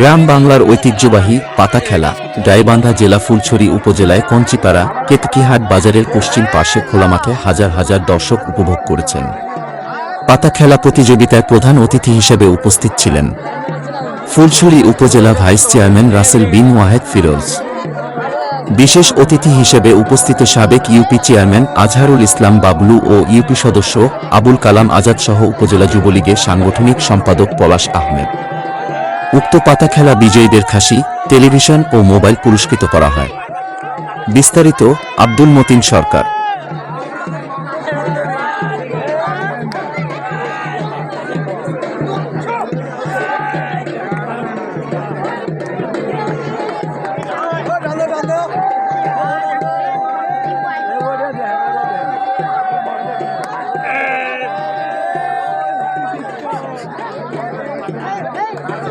গ্রাম বাংলার ঐতিহ্যবাহী পাতা খেলা গাইবান্ধা জেলা ফুলছড়ি উপজেলায় কঞ্চিপাড়া, কেতকিহাট বাজারের পশ্চিম পাশে খোলা মাঠে হাজার হাজার দর্শক উপভোগ করেছেন। পাতা খেলা প্রতিযোগিতায় প্রধান অতিথি হিসেবে উপস্থিত ছিলেন ফুলছড়ি উপজেলা ভাইস চেয়ারম্যান রাসেল বিন ওয়াহেদ ফিরোজ। বিশেষ অতিথি হিসেবে উপস্থিত সাবেক ইউপি চেয়ারম্যান আজহারুল ইসলাম বাবলু ও ইউপি সদস্য আবুল কালাম আজাদ সহ উপজেলা যুবলীগের সাংগঠনিক সম্পাদক পলাশ আহমেদ। উক্ত পাতা খেলা বিজয়ীদের খাসি, টেলিভিশন ও মোবাইল পুরস্কৃত করা হয় বিস্তারিত আব্দুল মতিন সরকার Hey!